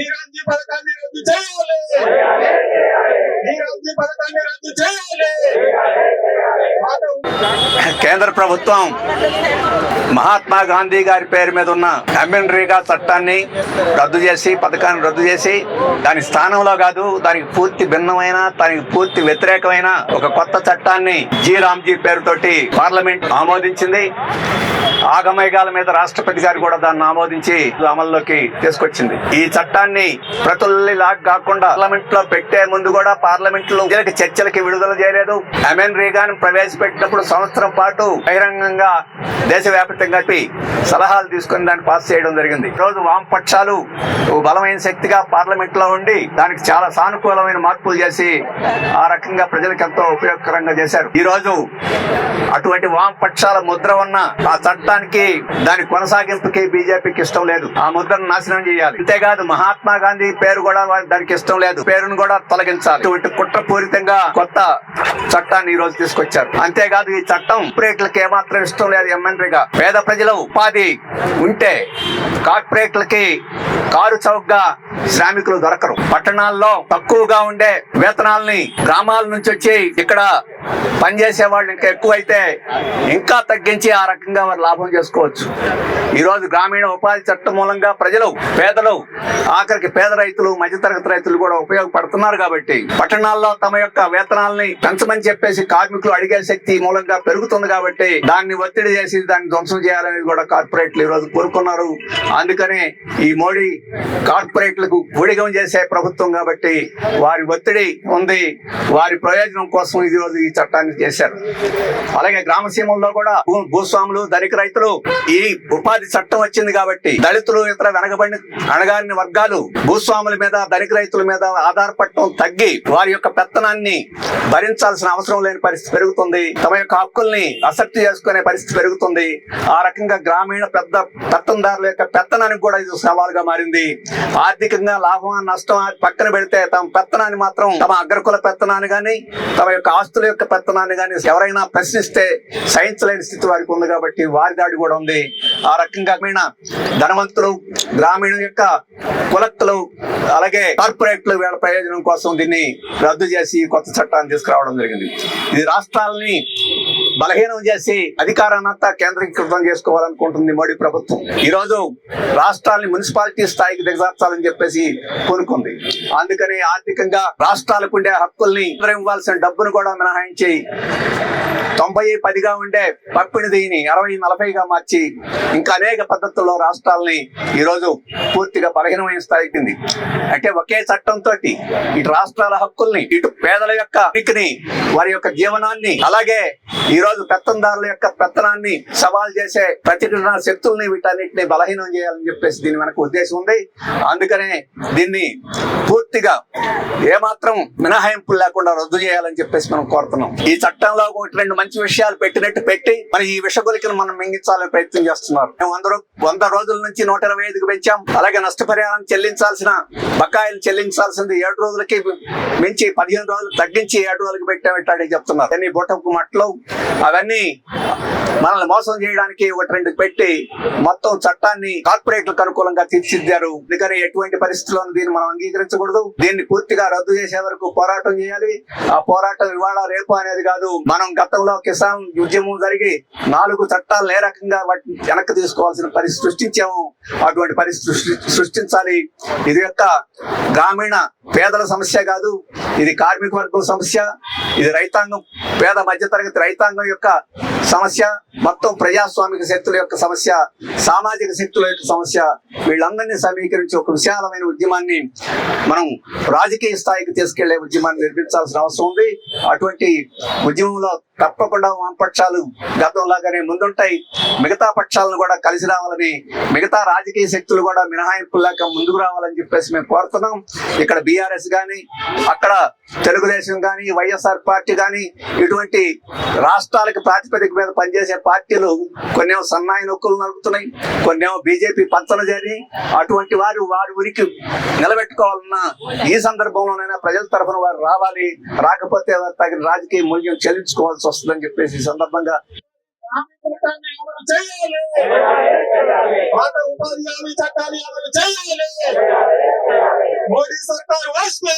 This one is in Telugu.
ఈ పథకాన్ని రద్దు చేయాలి. ఈ పథకాన్ని రద్దు చేయాలి. కేంద్ర ప్రభుత్వం మహాత్మా గాంధీ గారి పేరు మీద ఉన్న ఎమ్మెన్రేగా చట్టాన్ని రద్దు చేసి పథకాన్ని రద్దు చేసి దాని స్థానంలో కాదు దానికి పూర్తి భిన్నమైన దానికి పూర్తి వ్యతిరేకమైన ఒక కొత్త చట్టాన్ని జీ రామ్జీ పేరుతోటి పార్లమెంట్ ఆమోదించింది. ఆగమేఘాల మీద రాష్ట్రపతి గారు కూడా దాన్ని ఆమోదించి అమల్లోకి తీసుకొచ్చింది. ఈ చట్టాన్ని ప్రతుల్ని లాగ్ కాకుండా పార్లమెంట్లో పెట్టే ముందు కూడా పార్లమెంట్లో చర్చలకి విడుదల చేయలేదు. అమెన్ రీగాన్ ప్రవేశపెట్టినప్పుడు సంవత్సరం పాటు బహిరంగంగా దేశవ్యాప్తంగా సలహాలు తీసుకుని దాన్ని పాస్ చేయడం జరిగింది. ఈ రోజు వామపక్షాలు బలమైన శక్తిగా పార్లమెంట్లో ఉండి దానికి చాలా సానుకూలమైన మార్పులు చేసి ఆ రకంగా ప్రజలకు ఎంతో ఉపయోగకరంగా చేశారు. ఈ రోజు అటువంటి వామపక్షాల ముద్ర ఉన్న ఆ చట్టానికి దాని కొనసాగింపుకి బీజేపీకి ఇష్టం లేదు. ఆ ముద్రను నాశనం చేయాలి. అంతేకాదు మహాత్మా గాంధీ పేరు కూడా దానికి ఇష్టం లేదు. పేరును కూడా తొలగించాలి. ఇటువంటి కుట్రపూరితంగా కొత్త చట్టాన్ని ఈ రోజు తీసుకొచ్చారు. అంతేకాదు ఈ చట్టం కార్పొరేట్లకు ఏమాత్రం ఇష్టం లేదు ఎమ్మెల్యేగా. పేద ప్రజల ఉపాధి ఉంటే కార్పొరేట్లకి కారు చౌకగా శ్రామికులు దొరకరు. పట్టణాల్లో తక్కువగా ఉండే వేతనాల్ని గ్రామాల నుంచి వచ్చి ఇక్కడ పనిచేసే వాళ్ళు ఇంకా ఎక్కువైతే ఇంకా తగ్గించి ఆ రకంగా వారు లాభం చేసుకోవచ్చు. ఈ రోజు గ్రామీణ ఉపాధి చట్టం మూలంగా ప్రజలు పేదలు ఆఖరికి పేద రైతులు మధ్యతరగతి రైతులు కూడా ఉపయోగపడుతున్నారు కాబట్టి పట్టణాల్లో తమ యొక్క వేతనాలని పెంచమని చెప్పేసి కార్మికులు అడిగే శక్తి మూలంగా పెరుగుతుంది కాబట్టి దాన్ని ఒత్తిడి చేసి దాన్ని ధ్వంసం చేయాలనేది కూడా కార్పొరేట్లు ఈ రోజు కోరుకున్నారు. అందుకనే ఈ మోడీ కార్పొరేట్లకు ఊడిగం చేసే ప్రభుత్వం కాబట్టి వారి ఒత్తిడి ఉంది. వారి ప్రయోజనం కోసం ఈ రోజు ఈ చట్టాన్ని చేశారు. అలాగే గ్రామ సీమల్లో కూడా భూస్వాములు ధనిక రైతులు ఈ ఉపాధి చట్టం వచ్చింది కాబట్టి దళితులు ఇతర వెనకబడిన అణగారిన వర్గాలు భూస్వాముల మీద ధనిక రైతుల మీద ఆధారపడటం తగ్గి వారి యొక్క పెత్తనాన్ని భరించాల్సిన అవసరం లేని పరిస్థితి పెరుగుతుంది. తమ యొక్క హక్కుల్ని అసక్తి చేసుకునే పరిస్థితి పెరుగుతుంది. ఆ రకంగా గ్రామీణ పెద్ద పెత్తందారుల యొక్క పెత్తనానికి కూడా ఇది సవాలుగా మారింది. ఆర్థికంగా లాభం నష్టం పక్కన పెడితే తమ పెత్తనాన్ని మాత్రం తమ అగ్రకుల పెత్తనాన్ని గాని తమ యొక్క ఆస్తుల యొక్క పెత్తనాన్ని గాని ఎవరైనా ప్రశ్నిస్తే సహించలేని స్థితి వారికి ఉంది కాబట్టి వారి దాడి కూడా ఉంది. ఆ రకంగా గ్రామీణ ధనవంతులు గ్రామీణ యొక్క కులక్తులు అలాగే కార్పొరేట్లు వీళ్ళ ప్రయోజనం కోసం దీన్ని రద్దు చేసి కొత్త చట్టాన్ని తీసుకురావడం జరిగింది. ఇది రాష్ట్రాలని బలహీనం చేసి అధికారాన్నంతా కేంద్రీకృతం చేసుకోవాలనుకుంటుంది మోడీ ప్రభుత్వం. ఈ రోజు రాష్ట్రాలని మున్సిపాలిటీ స్థాయికి దిగజార్చాలని చెప్పేసి కోరుకుంది. అందుకని ఆర్థికంగా రాష్ట్రాలకు ఉండే హక్కుల్ని ఇవ్వాల్సిన డబ్బును కూడా మినహాయించి తొంభై పదిగా ఉండే పంపిణీ అరవై నలభైగా మార్చి ఇంకా అనేక పద్ధతుల్లో రాష్ట్రాలని ఈ రోజు పూర్తిగా బలహీనమైన స్థాయికింది అంటే ఒకే చట్టంతో ఇటు రాష్ట్రాల హక్కుల్ని ఇటు పేదల యొక్క వారి యొక్క జీవనాన్ని అలాగే ఈ రోజు పెత్తందారుల యొక్క పెత్తనాన్ని సవాల్ చేసే ప్రతిఘటన శక్తుల్ని వీటన్నిటిని బలహీనం చేయాలని చెప్పేసి దీని వెనక ఉద్దేశం ఉంది. అందుకనే దీన్ని పూర్తిగా ఏమాత్రం మినహాయింపులు లేకుండా రద్దు చేయాలని చెప్పేసి మనం కోరుతున్నాం. ఈ చట్టంలో ఒకటి రెండు మంచి విషయాలు పెట్టినట్టు పెట్టి మరి ఈ విషగులికను మనం మింగించాలని ప్రయత్నం చేస్తున్నారు. మేము వంద వంద రోజుల నుంచి నూట ఇరవై ఐదుకు పెంచాం. అలాగే నష్టపరిహారం చెల్లించాల్సిన బకాయిలు చెల్లించాల్సింది ఏడు రోజులకి మించి పదిహేను రోజులు తగ్గించి ఏడు రోజులకు పెట్టామని చెప్తున్నారు. కానీ బొట్టకు మట్లో అవన్నీ మనల్ని మోసం చేయడానికి ఒకటి రెండు పెట్టి మొత్తం చట్టాన్ని కార్పొరేట్లకు అనుకూలంగా తీర్చిదిద్దారు. అందుకని ఎటువంటి పరిస్థితుల్లోనూ దీన్ని మనం అంగీకరించకూడదు. దీన్ని పూర్తిగా రద్దు చేసే వరకు పోరాటం చేయాలి. ఆ పోరాటం ఇవాళ రేపు అనేది కాదు. మనం గతంలో కిసాన్ ఉద్యమం జరిగి నాలుగు చట్టాలు ఏ రకంగా వాటిని వెనక్కి తీసుకోవాల్సిన పరిస్థితి సృష్టించాము. అటువంటి పరిస్థితి సృష్టించాలి. ఇది యొక్క గ్రామీణ పేదల సమస్య కాదు. ఇది కార్మిక వర్గం సమస్య. ఇది రైతాంగం పేద మధ్యతరగతి రైతాంగం యొక్క సమస్య మొత్తం ప్రజాస్వామిక శక్తుల యొక్క సమస్య సామాజిక శక్తుల యొక్క సమస్య వీళ్ళందరినీ సమీకరించి ఒక విశాలమైన ఉద్యమాన్ని మనం రాజకీయ స్థాయికి తీసుకెళ్ళే ఉద్యమాన్ని నిర్మించాల్సిన అవసరం ఉంది. అటువంటి ఉద్యమంలో తప్పకుండా వామపక్షాలు గతంలాగానే ముందుంటాయి. మిగతా పక్షాలను కూడా కలిసి రావాలని మిగతా రాజకీయ శక్తులు కూడా మినహాయింపు లేక ముందుకు రావాలని చెప్పేసి మేము కోరుతున్నాం. ఇక్కడ బీఆర్ఎస్ కానీ అక్కడ తెలుగుదేశం కానీ వైఎస్ఆర్ పార్టీ కానీ ఇటువంటి రాష్ట్రాలకు ప్రాతిపదిక మీద పనిచేసే పార్టీలు కొన్నేమో సన్నాయి నొక్కులు నడుపుతున్నాయి కొన్నేమో బీజేపీ పంచలు చేరి అటువంటి వారు వారి ఉనికి నిలబెట్టుకోవాలన్న ఈ సందర్భంలోనైనా ప్రజల తరఫున వారు రావాలి. రాకపోతే వారు తగిన రాజకీయ మూల్యం చెల్లించుకోవాల్సి వస్తుందని చెప్పేసి ఈ సందర్భంగా పాత ఉపాధి హామీ చట్టాన్ని అమలు చేయాలి. మోడీ సర్కార్ వాస్పో